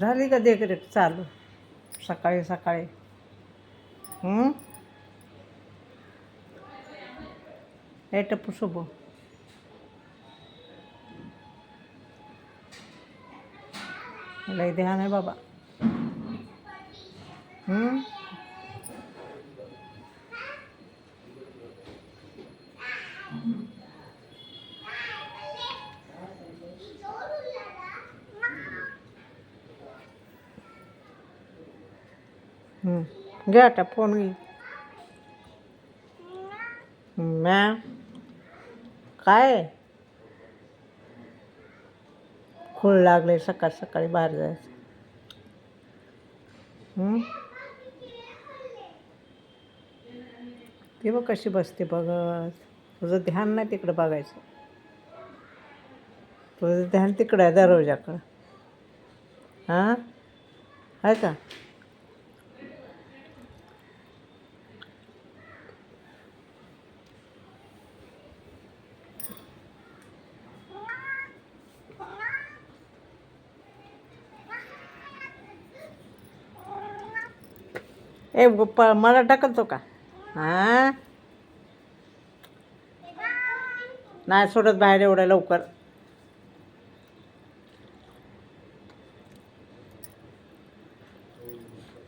झाली का देखरेख? चालू. सकाळी सकाळी. हे? टप्पू शुभ लय ध्यान आहे बाबा. हम्म घ्या घे आता फोन घे. मॅम काय? खूळ लागले सकाळ सकाळी बाहेर जायचं. ती बघ कशी बसते बघत. तुझं ध्यान नाही तिकडं बघायचं. तुझं ध्यान तिकडं आहे दरवाजाकडं. हां? आहे का? ए प मला ढकलतो का? हां? नाही सोडत बाहेर एवढ्या लवकर.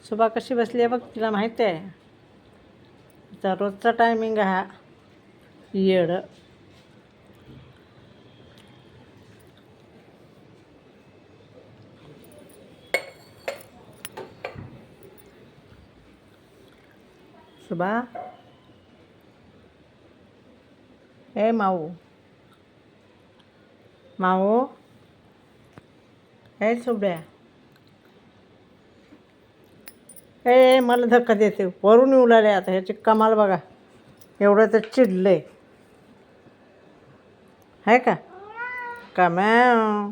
सुबा कशी बसली आहे बघ तिला माहिती आहे. रोजचा टायमिंग हा. येडं. सुबा. ए माऊ. माऊ. ए सुबड्या ए मला धक्का देते. वरून येऊ लागले आता. ह्याची कमाल बघा. एवढं तर चिडलं आहे का? का मॅ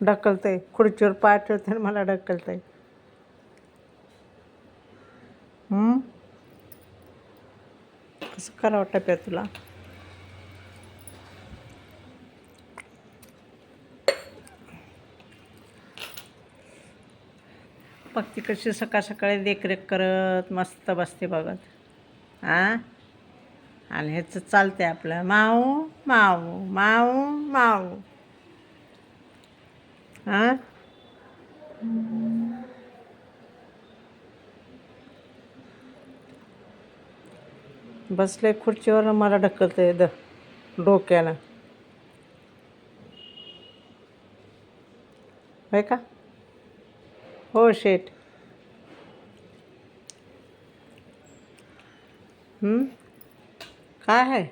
ढकलतंय. खुर्चीवर पाय ठेवते आणि मला ढकलतंय. कसं करावं टप्या तुला? बघ ती कशी सकाळ सकाळी देखरेख करत मस्त बसते बघत. हां आणि ह्याचं चालते आपलं. माऊ माऊ माऊ माऊ. हां बसले खुर्चीवर मला ढकलते द डोक्यानं. होय का? हो शेट काय आहे?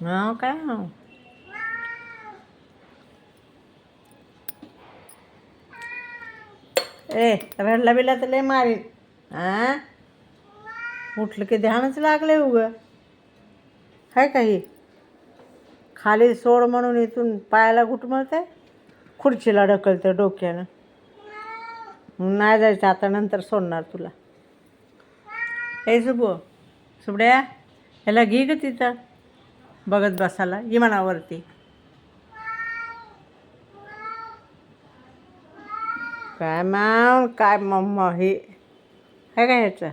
हां काय ए रडला बिला तर लय मारीन. आ? उठलं की ध्यानच लागलं उग. आहे का ही? खाली सोड म्हणून इथून पायाला घुटमळते खुर्चीला ढकलतं डोक्यानं. नाही जायचं आता नंतर सोडणार तुला. ए सुबो सुबड्या ह्याला घे ग तिथं. बघत बसायला. विमानावरती काय माव काय मम्मा हे. आहे का ह्याचं